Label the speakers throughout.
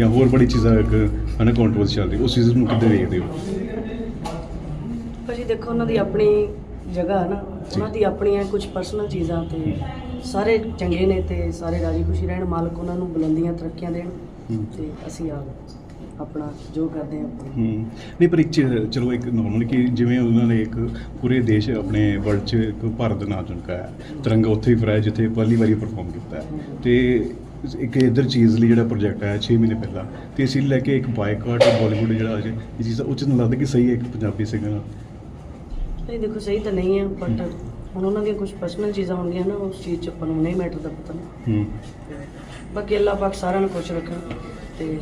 Speaker 1: ਜਾਂ ਹੋਰ ਬੜੀ ਚੀਜ਼ਾਂ ਇੱਕ ਹਨਾ ਕੰਟਰੋਵਰਸੀ ਚੱਲ ਰਹੀ ਉਸ ਚੀਜ਼ ਨੂੰ ਕਿੱਦਾਂ ਵੇਖਦੇ ਹੋ?
Speaker 2: ਭਾਜੀ ਦੇਖੋ ਉਹਨਾਂ ਦੀ ਆਪਣੀ ਜਗ੍ਹਾ ਹੈ ਨਾ ਉਹਨਾਂ ਦੀ ਆਪਣੀਆਂ ਕੁਝ ਪਰਸਨਲ ਚੀਜ਼ਾਂ ਤੇ ਸਾਰੇ ਚੰਗੇ ਨੇ ਤੇ ਸਾਰੇ ਰਾਜੀ ਖੁਸ਼ੀ ਰਹਿਣ ਮਾਲਕ ਉਹਨਾਂ ਨੂੰ ਬੁਲੰਦੀਆਂ ਤਰੱਕੀਆਂ ਦੇਣ। ਤੇ ਅਸੀਂ ਆ ਆਪਣਾ ਜੋ ਕਰਦੇ ਹਾਂ ਆਪਣੀ।
Speaker 1: ਹੂੰ। ਨਹੀਂ ਪਰ ਇੱਕ ਚ- ਚਲੋ ਇੱਕ ਨਾਰਮਲ ਕਿ ਜਿਵੇਂ ਉਹਨਾਂ ਨੇ ਇੱਕ ਪੂਰੇ ਦੇਸ਼ ਆਪਣੇ ਵਰਲਡ 'ਚ ਇੱਕ ਭਾਰਤ ਦਾ ਨਾਮ ਚਮਕਾਇਆ ਤਿਰੰਗਾ ਉੱਥੇ ਹੀ ਫਰਾਇਆ ਜਿੱਥੇ ਪਹਿਲੀ ਵਾਰੀ ਪਰਫਾਰਮ ਕੀਤਾ। ਤੇ ਇੱਕ ਇਧਰ ਚੀਜ਼ ਲਈ ਜਿਹੜਾ ਪ੍ਰੋਜੈਕਟ ਆਇਆ 6 ਮਹੀਨੇ ਪਹਿਲਾਂ ਤੇ ਅਸੀਂ ਲੈ ਕੇ ਇੱਕ ਬਾਈਕਾਟ ਬਾਲੀਵੁੱਡ ਜਿਹੜਾ ਅਜੇ ਇਹ ਚੀਜ਼ ਉਚਿਤ ਨਹੀਂ ਲੱਗਦਾ ਕਿ ਸਹੀ ਹੈ ਇੱਕ ਪੰਜਾਬੀ ਸਿੰਗਰ ਨਾਲ।
Speaker 2: ਨਹੀਂ ਦੇਖੋ ਸਹੀ ਤਾਂ ਨਹੀਂ ਹੈ ਬਟ ਹੁਣ ਉਹਨਾਂ ਦੀਆਂ ਕੁਝ ਪਰਸਨਲ ਚੀਜ਼ਾਂ ਹੁੰਦੀਆਂ ਨਾ ਉਸ ਚੀਜ਼ 'ਚ ਆਪਾਂ ਨੂੰ ਨਹੀਂ ਮੈਟਰ ਦਾ ਪਤਾ।
Speaker 1: ਹੂੰ।
Speaker 2: ਬਾਕੀ ਅੱਲਾਹ ਪਾਕ ਸਾਰਿਆਂ ਨੂੰ ਖੁਸ਼ ਰੱਖਣ ਤੇ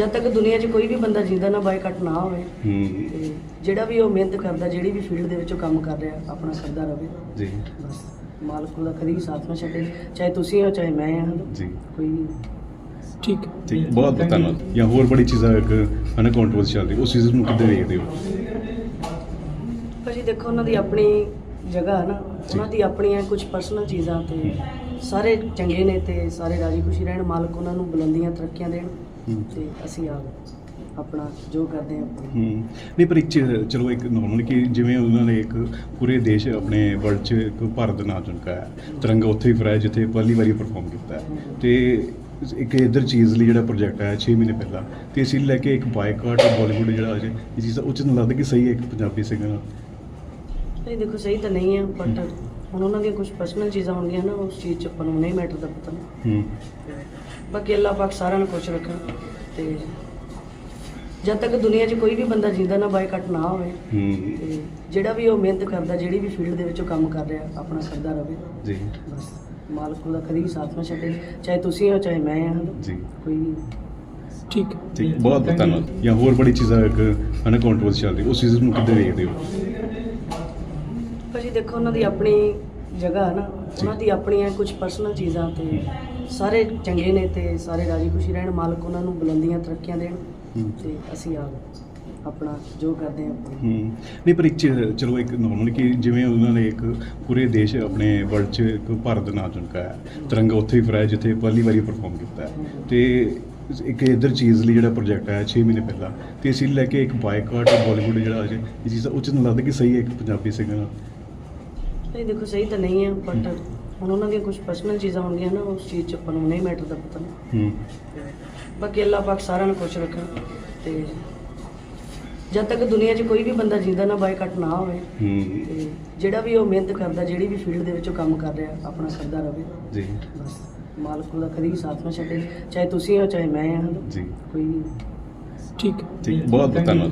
Speaker 2: ਜਦ ਤੱਕ ਦੁਨੀਆ 'ਚ ਕੋਈ ਵੀ ਬੰਦਾ ਜਿੰਦਾ ਨਾ ਬਾਈਕਾਟ ਨਾ ਹੋਵੇ
Speaker 1: ਹੂੰ।
Speaker 2: ਤੇ ਜਿਹੜਾ ਵੀ ਉਹ ਮਿਹਨਤ ਕਰਦਾ ਜਿਹੜੀ ਵੀ ਫੀਲਡ ਦੇ ਵਿੱਚ ਉਹ ਕੰਮ ਕਰ ਰਿਹਾ ਆਪਣਾ ਕਰਦਾ ਰਹੇ
Speaker 1: ਜੀ।
Speaker 2: ਬਸ ਮਾਲਕ ਉਹਦਾ ਕਦੀ ਵੀ ਸਾਥ ਨਾ ਛੱਡੇ ਚਾਹੇ ਤੁਸੀਂ ਹੋ ਚਾਹੇ ਮੈਂ ਹਾਂ।
Speaker 1: ਜੀ।
Speaker 2: ਕੋਈ
Speaker 3: ਠੀਕ।
Speaker 1: ਠੀਕ। ਬਹੁਤ ਬਹੁਤ ਧੰਨਵਾਦ। ਜਾਂ ਹੋਰ ਬੜੀ ਚੀਜ਼ਾਂ ਇੱਕ ਹਨਾ ਕੰਟਰੋਵਰਸੀ ਚੱਲ ਰਹੀ ਉਸ ਚੀਜ਼ ਨੂੰ ਕਿੱਦਾਂ ਵੇਖਦੇ ਹੋ?
Speaker 2: ਭਾਜੀ ਦੇਖੋ ਉਹਨਾਂ ਦੀ ਆਪਣੀ ਜਗ੍ਹਾ ਹੈ ਨਾ ਉਹਨਾਂ ਦੀ ਆਪਣੀਆਂ ਕੁਝ ਪਰਸਨਲ ਚੀਜ਼ਾਂ ਤੇ ਸਾਰੇ ਚੰਗੇ ਨੇ ਤੇ ਸਾਰੇ ਰਾਜੀ ਖੁਸ਼ੀ ਰਹਿਣ ਮਾਲਕ ਉਹਨਾਂ ਨੂੰ ਬੁਲੰਦੀਆਂ ਤਰੱਕੀਆਂ ਦੇਣ। ਤੇ ਅਸੀਂ ਆ ਆਪਣਾ ਜੋ ਕਰਦੇ ਹਾਂ ਆਪਣੀ।
Speaker 1: ਹੂੰ। ਨਹੀਂ ਪਰ ਇੱਕ ਚ- ਚਲੋ ਇੱਕ ਨਾਰਮਲ ਕਿ ਜਿਵੇਂ ਉਹਨਾਂ ਨੇ ਇੱਕ ਪੂਰੇ ਦੇਸ਼ ਆਪਣੇ ਵਰਲਡ 'ਚ ਇੱਕ ਭਾਰਤ ਦਾ ਨਾਮ ਚਮਕਾਇਆ ਤਿਰੰਗਾ ਉੱਥੇ ਹੀ ਫਰਾਇਆ ਜਿੱਥੇ ਪਹਿਲੀ ਵਾਰੀ ਪਰਫਾਰਮ ਕੀਤਾ। ਹੈ। ਤੇ ਇੱਕ ਇਧਰ ਚੀਜ਼ ਲਈ ਜਿਹੜਾ ਪ੍ਰੋਜੈਕਟ ਆਇਆ 6 ਮਹੀਨੇ ਪਹਿਲਾਂ ਤੇ ਅਸੀਂ ਲੈ ਕੇ ਇੱਕ ਬਾਈਕਾਟ ਬਾਲੀਵੁੱਡ ਜਿਹੜਾ ਅਜੇ ਇਹ ਚੀਜ਼ ਉਚਿਤ ਨਹੀਂ ਲੱਗਦਾ ਕਿ ਸਹੀ ਹੈ ਇੱਕ ਪੰਜਾਬੀ ਸਿੰਗਰ ਨਾਲ
Speaker 2: ਨਹੀਂ ਦੇਖੋ ਸਹੀ ਤਾਂ ਨਹੀਂ ਹੈ ਬਟ ਹੁਣ ਉਹਨਾਂ ਦੀਆਂ ਕੁਝ ਪਰਸਨਲ ਚੀਜ਼ਾਂ ਹੁੰਦੀਆਂ ਨਾ ਉਸ ਚੀਜ਼ 'ਚ ਆਪਾਂ ਨੂੰ ਨਹੀਂ ਮੈਟਰ ਦਾ ਪਤਾ ਨਾ।
Speaker 1: ਹੂੰ।
Speaker 2: ਬਾਕੀ ਅੱਲਾਹ ਪਾਕ ਸਾਰਿਆਂ ਨੂੰ ਖੁਸ਼ ਰੱਖਣ ਤੇ ਜਦ ਤੱਕ ਦੁਨੀਆ 'ਚ ਕੋਈ ਵੀ ਬੰਦਾ ਜਿੰਦਾ ਨਾ ਬਾਈਕਾਟ ਨਾ ਹੋਵੇ
Speaker 1: ਹੂੰ।
Speaker 2: ਤੇ ਜਿਹੜਾ ਵੀ ਉਹ ਮਿਹਨਤ ਕਰਦਾ ਜਿਹੜੀ ਵੀ ਫੀਲਡ ਦੇ ਵਿੱਚ ਉਹ ਕੰਮ ਕਰ ਰਿਹਾ ਆਪਣਾ ਕਰਦਾ ਰਹੇ
Speaker 1: ਜੀ।
Speaker 2: ਬਸ। ਮਾਲਕ ਉਹਦਾ ਕਦੀ ਵੀ ਸਾਥ ਨਾ ਛੱਡੇ ਚਾਹੇ ਤੁਸੀਂ ਹੋ ਚਾਹੇ ਮੈਂ ਹਾਂ।
Speaker 1: ਜੀ।
Speaker 2: ਕੋਈ ਵੀ
Speaker 3: ਠੀਕ।
Speaker 1: ਠੀਕ ਬਹੁਤ ਬਹੁਤ ਧੰਨਵਾਦ। ਜਾਂ ਹੋਰ ਬੜੀ ਚੀਜ਼ਾਂ ਇੱਕ ਹਨਾ ਕੰਟਰੋਵਰਸੀ ਚੱਲ ਰਹੀ ਉਸ ਚੀਜ਼ ਨੂੰ ਕਿੱਦਾਂ ਵੇਖਦੇ ਹੋ?
Speaker 2: ਭਾਜੀ ਦੇਖੋ ਉਹਨਾਂ ਦੀ ਆਪਣੀ ਜਗ੍ਹਾ ਹੈ ਨਾ ਉਹਨਾਂ ਦੀ ਆਪਣੀਆਂ ਕੁਝ ਪਰਸਨਲ ਚੀਜ਼ਾਂ ਤੇ ਸਾਰੇ ਚੰਗੇ ਨੇ ਤੇ ਸਾਰੇ ਰਾਜੀ ਖੁਸ਼ੀ ਰਹਿਣ ਮਾਲਕ ਉਹਨਾਂ ਨੂੰ ਬੁਲੰਦੀਆਂ ਤਰੱਕੀਆਂ ਦੇਣ। ਤੇ ਅਸੀਂ ਆ ਆਪਣਾ ਜੋ ਕਰਦੇ ਆਪਣੀ।
Speaker 1: ਹੂੰ। ਨਹੀਂ ਪਰ ਇੱਕ ਚਲੋ ਇੱਕ ਨਾਰਮਲ ਕਿ ਜਿਵੇਂ ਉਹਨਾਂ ਨੇ ਇੱਕ ਪੂਰੇ ਦੇਸ਼ ਆਪਣੇ ਵਰਲਡ 'ਚ ਇੱਕ ਭਾਰਤ ਦਾ ਨਾਮ ਚਮਕਾਇਆ ਤਿਰੰਗਾ ਉੱਥੇ ਹੀ ਫਰਾਇਆ ਜਿੱਥੇ ਪਹਿਲੀ ਵਾਰੀ ਪਰਫਾਰਮ ਕੀਤਾ। ਤੇ ਇੱਕ ਇਧਰ ਚੀਜ਼ ਲਈ ਜਿਹੜਾ ਪ੍ਰੋਜੈਕਟ ਆਇਆ 6 ਮਹੀਨੇ ਪਹਿਲਾਂ ਤੇ ਅਸੀਂ ਲੈ ਕੇ ਇੱਕ ਬਾਈਕਾਟ ਬਾਲੀਵੁੱਡ ਜਿਹੜਾ ਅਜੇ ਇਹ ਚੀਜ਼ ਉਚਿਤ ਨਹੀਂ ਲੱਗਦਾ ਕਿ ਸਹੀ ਹੈ ਇੱਕ ਪੰਜਾਬੀ ਸਿੰਗਰ ਨਾਲ।
Speaker 2: ਨਹੀਂ ਦੇਖੋ ਸਹੀ ਤਾਂ ਨਹੀਂ ਹੈ ਬਟ ਹੁਣ ਉਹਨਾਂ ਦੀਆਂ ਕੁਝ ਪਰਸਨਲ ਚੀਜ਼ਾਂ ਹੁੰਦੀਆਂ ਨਾ ਉਸ ਚੀਜ਼ 'ਚ ਆਪਾਂ ਨੂੰ ਨਹੀਂ ਮੈਟਰ ਦਾ ਪਤਾ ਨਾ।
Speaker 1: ਹੂੰ।
Speaker 2: ਬਾਕੀ ਅੱਲਾਹ ਪਾਕ ਸਾਰਿਆਂ ਨੂੰ ਖੁਸ਼ ਰੱਖਣ ਤੇ ਜਦ ਤੱਕ ਦੁਨੀਆ 'ਚ ਕੋਈ ਵੀ ਬੰਦਾ ਜਿੰਦਾ ਨਾ ਬਾਈਕਾਟ ਨਾ ਹੋਵੇ
Speaker 1: ਹੂੰ।
Speaker 2: ਤੇ ਜਿਹੜਾ ਵੀ ਉਹ ਮਿਹਨਤ ਕਰਦਾ ਜਿਹੜੀ ਵੀ ਫੀਲਡ ਦੇ ਵਿੱਚ ਉਹ ਕੰਮ ਕਰ ਰਿਹਾ ਆਪਣਾ ਕਰਦਾ ਰਹੇ
Speaker 1: ਜੀ।
Speaker 2: ਬਸ ਮਾਲਕ ਉਹਦਾ ਕਦੀ ਵੀ ਸਾਥ ਨਾ ਛੱਡੇ ਚਾਹੇ ਤੁਸੀਂ ਹੋ ਚਾਹੇ ਮੈਂ ਹਾਂ।
Speaker 1: ਜੀ।
Speaker 2: ਕੋਈ ਵੀ
Speaker 3: ਠੀਕ।
Speaker 1: ਠੀਕ ਬਹੁਤ ਬਹੁਤ ਧੰਨਵਾਦ।